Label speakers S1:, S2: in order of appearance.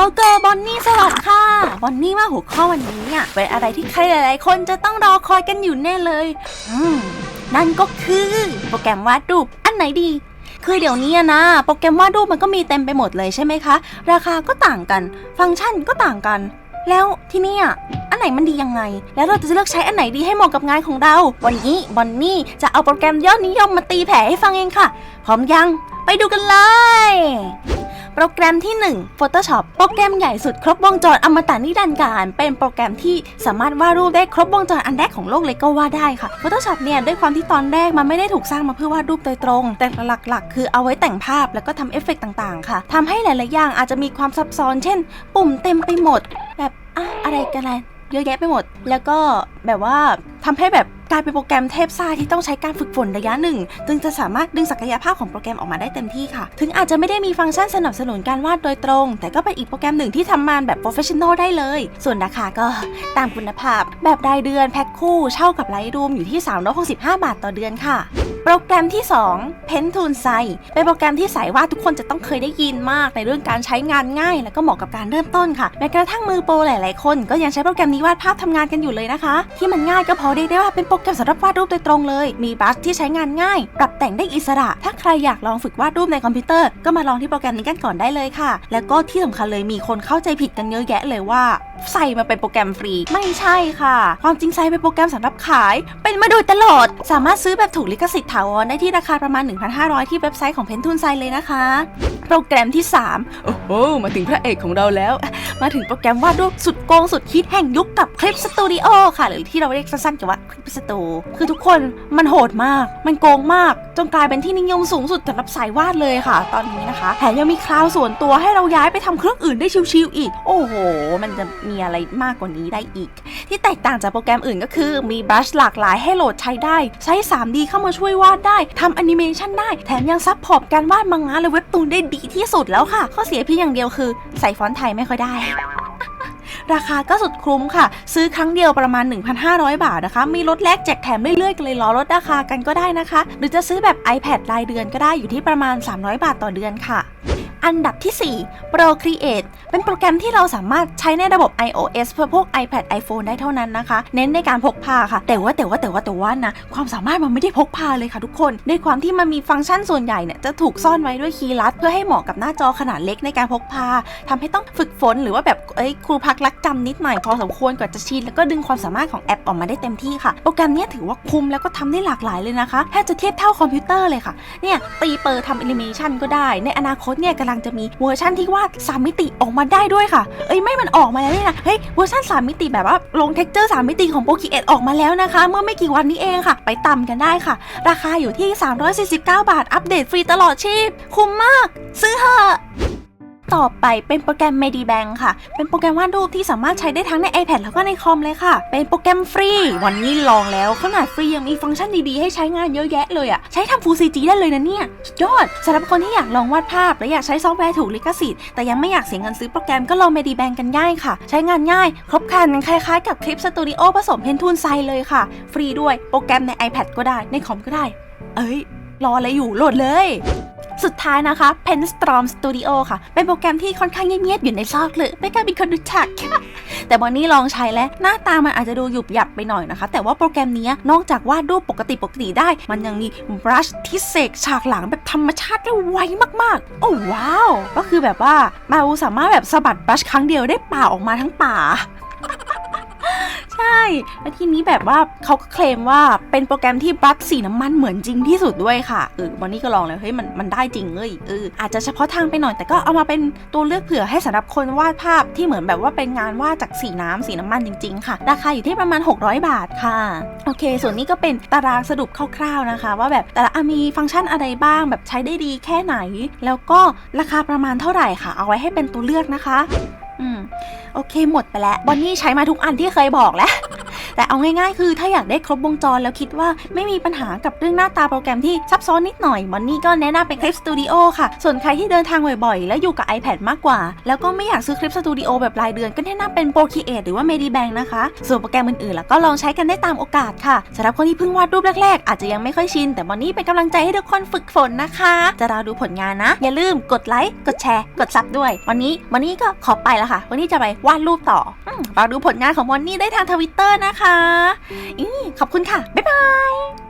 S1: โกโก้บอนนี่สวัสดีค่ะ บอนนี่ว่าหัวข้อวันนี้อะเป็นอะไรที่ใครหลาย ๆ คนจะต้องรอคอยกันอยู่แน่เลย อืม นั่นก็คือโปรแกรมวาดรูปอันไหนดี คือเดี๋ยวนี้อะนะ โปรแกรมวาดรูปมันก็มีเต็มไปหมดเลยใช่ไหมคะ ราคาก็ต่างกัน ฟังก์ชันก็ต่างกัน แล้วที่นี่อันไหนมันดียังไง แล้วเราจะเลือกใช้อันไหนดีให้เหมาะกับงานของเรา วันนี้บอนนี่จะเอาโปรแกรมยอดนิยมมาตีแผ่ให้ฟังเองค่ะ พร้อมยัง ไปดูกันเลย โปรแกรมที่ 1 Photoshop โปรแกรมใหญ่สุดครบวงจรอมตะนิรันดร์การ เป็นโปรแกรมที่สามารถวาดรูปได้ครบวงจรอันแรกของโลกเลยก็ว่าได้ค่ะ Photoshop เนี่ยด้วยความที่ตอนแรกมันไม่ได้ถูกสร้างมาเพื่อวาดรูปโดยตรง แต่หลักๆ คือเอาไว้แต่งภาพแล้วก็ทำเอฟเฟกต์ต่างๆ ค่ะทำให้หลายๆอย่างอาจจะมีความซับซ้อน เช่น ปุ่มเต็มไปหมด แบบอะอะไรกันอะไรเยอะแยะไปหมด แล้วก็แบบว่าทำให้แบบ กลายเป็นโปรแกรมเทพซ่าที่ต้องใช้การฝึกฝนระยะหนึ่งจึงจะสามารถดึงศักยภาพของโปรแกรมออกมาได้เต็มที่ค่ะ ถึงอาจจะไม่ได้มีฟังก์ชันสนับสนุนการวาดโดยตรง แต่ก็เป็นอีกโปรแกรมหนึ่งที่ทำงานแบบโปรเฟชชั่นอลได้เลย ส่วนราคาก็ตามคุณภาพ แบบรายเดือนแพ็คคู่เช่ากับไลท์รูมอยู่ที่365บาทต่อเดือนค่ะโปรแกรมที่ 2 Pentune s i เป็นโปรแกรมที่สายว่าดทุกคนจะต้องเคยได้ยินมากในเรื่องการใช้งานง่าย และก็เหมาะกับการเริ่มต้นค่ะแม้กระทั่งมือโปรหลาย ๆ คน ก็ยังใช้โปรแกรมนี้วาดภาพทำงานกันอยู่เลยนะคะ ที่มันง่ายก็เพอเรียกได้ว่าเป็นโปรแกรมสำหรับวาดรูปโดยตรงเลย มีบรัชที่ใช้งานง่าย ปรับแต่งได้อิสระ ถ้าใครอยากลองฝึกวาดรูปในคอมพิวเตอร์ ก็มาลองที่โปรแกรมนี้กันก่อนได้เลยค่ะ แล้วก็ที่สำคัญเลยมีคนเข้าใจผิดกันเยอะแยะเลยว่า ใส่มาเป็นโปรแกรมฟรี ไม่ใช่ค่ะ ความจริงใส่เป็นโปรแกรมสำหรับขาย เป็นมาโดยตลอด สามารถซื้อแบบถูกลิขสิทธิ์ถาวรได้ที่ราคาประมาณ 1,500 ที่เว็บไซต์ของเพนทุนไซเลยนะคะ โปรแกรมที่ 3 โอ้โห มาถึงพระเอกของเราแล้ว มาถึงโปรแกรมวาดรูปสุดโกงสุดฮิตแห่งยุคกับคลิปสตูดิโอค่ะ หรือที่เราเรียกสั้นๆกันว่าคลิปสตูคือทุกคนมันโหดมาก มันโกงมาก จนกลายเป็นที่นิยมสูงสุดสำหรับสายวาดเลยค่ะ ตอนนี้นะคะแถมยังมีคลาวส่วนตัวให้เราย้ายไปทำเครื่องอื่นได้ชิวๆอีก โอ้โห มันจะมีอะไรมากกว่านี้ได้อีก ที่แตกต่างจากโปรแกรมอื่นก็คือมีบรัชหลากหลายให้โหลดใช้ได้ ใช้ 3D เข้ามาช่วยวาดได้ทำแอนิเมชันได้ แถมยังซัพพอร์ตการวาดมังงะและเว็บตูนได้ดีที่สุดแล้วค่ะ ข้อเสียเพียงอย่างเดียวคือ ใส่ฟอนต์ไทยไม่ค่อยได้ราคาก็สุดคุ้มค่ะ ซื้อครั้งเดียวประมาณ 1,500 บาทนะคะ มีลดแลกแจกแถมเรื่อยๆกันเลยล้อลดราคากันก็ได้นะคะ หรือจะซื้อแบบ iPad รายเดือนก็ได้อยู่ที่ประมาณ 300 บาทต่อเดือนค่ะ อันดับที่ 4 Procreate เป็นโปรแกรมที่เราสามารถใช้ในระบบ iOS เพื่อพวก iPad iPhone ได้เท่านั้นนะคะ เน้นในการพกพาค่ะ แต่ว่าแต่ว่าแต่ว่าแต่ว่านะ ความสามารถมันไม่ได้พกพาเลยค่ะทุกคนด้วยความที่มันมีฟังก์ชันส่วนใหญ่เนี่ยจะถูกซ่อนไว้ด้วยคีย์ลัด เพื่อให้เหมาะกับหน้าจอขนาดเล็กในการพกพาทำให้ต้องฝึกฝนหรือว่าแบบเอ้ยครูพักรักจำนิดหน่อยพอสมควรกว่าจะชินแล้วก็ดึงความสามารถของแอปออกมาได้เต็มที่ค่ะ โปรแกรมนี้ถือว่าคุ้มแล้วก็ทำได้หลากหลายเลยนะคะแทบจะเทียบเท่าคอมพิวเตอร์เลยค่ะเนี่ยตีเปอร์ทำแอนิเมชันก็ได้ในอนาคตเนี่ยกำลังจะมีเวอร์ชันที่วาด3มิติออกมาได้ด้วยค่ะ เอ้ยไม่มันออกมาแล้วนี่นะเฮ้ยเวอร์ชัน3มิติแบบว่าลงเท็กเจอร์3มิติของโปรคีเอออกมาแล้วนะคะ เมื่อไม่กี่วันนี้เองค่ะ ไปตำกันได้ค่ะ ราคาอยู่ที่ 349 บาท อัปเดตฟรีตลอดชีพ คุ้มมาก ซื้อเถอะ ต่อไปเป็นโปรแกรม Medibank ค่ะ เป็นโปรแกรมวาดรูปที่สามารถใช้ได้ทั้งใน iPad แล้วก็ในคอมเลยค่ะ เป็นโปรแกรมฟรี วันนี้ลองแล้วขนาดฟรียังมีฟังก์ชันดีๆ ให้ใช้งานเยอะแยะเลยอะใช้ทำ Full CG ได้เลยนะเนี่ยยอดสำหรับคนที่อยากลองวาดภาพ และอยากใช้ซอฟต์แวร์ถูกลิขสิทธิ์แต่ยังไม่อยากเสียเงินซื้อโปรแกรมก็ลอง Medibank กันง่ายค่ะ ใช้งานง่าย ครบครันคล้ายๆ กับคลิปสตูดิโอผสมเพนทูนไซเลยค่ะ ฟรีด้วยโปรแกรมใน iPad ก็ได้ในคอมก็ได้ เอ้ยรออะไรอยู่โหลดเลย สุดท้ายนะคะ Penstorm Studio ค่ะ เป็นโปรแกรมที่ค่อนข้างเงียบๆอยู่ในซอกเลย ไม่กล้ามีคนรู้จักแต่วันนี้ลองใช้แล้ว หน้าตามันอาจจะดูหยุบหยับไปหน่อยนะคะ แต่ว่าโปรแกรมนี้นอกจากวาดรูปปกติปกติได้ มันยังมีบรัชที่เสกฉากหลังแบบธรรมชาติได้ไวมากๆ โอ้ว้าว ก็คือแบบว่าเราสามารถแบบสะบัดบรัชครั้งเดียวได้ป่าออกมาทั้งป่า แล้วทีนี้แบบว่าเขาก็เคลมว่าเป็นโปรแกรมที่บรัชสีน้ำมันเหมือนจริงที่สุดด้วยค่ะเออวันนี้ก็ลองแล้วเฮ้ยมันมันได้จริงเลยเอออาจจะเฉพาะทางไปหน่อยแต่ก็เอามาเป็นตัวเลือกเผื่อให้สำหรับคนวาดภาพที่เหมือนแบบว่าเป็นงานวาดจากสีน้ำสีน้ำมันจริง ๆ ค่ะ ราคาอยู่ที่ประมาณ 600 บาทค่ะ โอเค ส่วนนี้ก็เป็นตารางสรุปคร่าวๆนะคะ ว่าแบบแต่ละอะมีฟังก์ชันอะไรบ้าง แบบใช้ได้ดีแค่ไหน แล้วก็ราคาประมาณเท่าไหร่ค่ะ เอาไว้ให้เป็นตัวเลือกนะคะ อืม โอเคหมดไปแล้วบอนนี่ใช้มาทุกอันที่เคยบอกแล้ว แต่เอาง่ายๆ คือถ้าอยากได้ครบวงจรแล้วคิดว่าไม่มีปัญหากับเรื่องหน้าตาโปรแกรมที่ซับซ้อนนิดหน่อยมอนนี่ก็แนะนำเป็นคลิปสตูดิโอค่ะ ส่วนใครที่เดินทางบ่อยๆ แล้วอยู่กับ iPad มากกว่า แล้วก็ไม่อยากซื้อคลิปสตูดิโอแบบรายเดือนก็แนะนำเป็น Procreate หรือว่า Medibank นะคะ ส่วนโปรแกรมอื่นๆ แล้วก็ลองใช้กันได้ตามโอกาสค่ะสำหรับคนที่เพิ่งวาดรูปแรกๆ อาจจะยังไม่ค่อยชิน แต่มอนนี่เป็นกำลังใจให้ทุกคนฝึกฝนนะคะ จะรอดูผลงานนะ อย่าลืมกดไลค์กดแชร์ กดซับด้วย วันนี้วันนี้ก็ขอไปแล้วค่ะ วันนี้จะไปวาดรูปต่อรอดูผลงานของมอนนี่ได้ทางทวิตเตอร์นะคะอีขอบคุณค่ะ บ๊ายบาย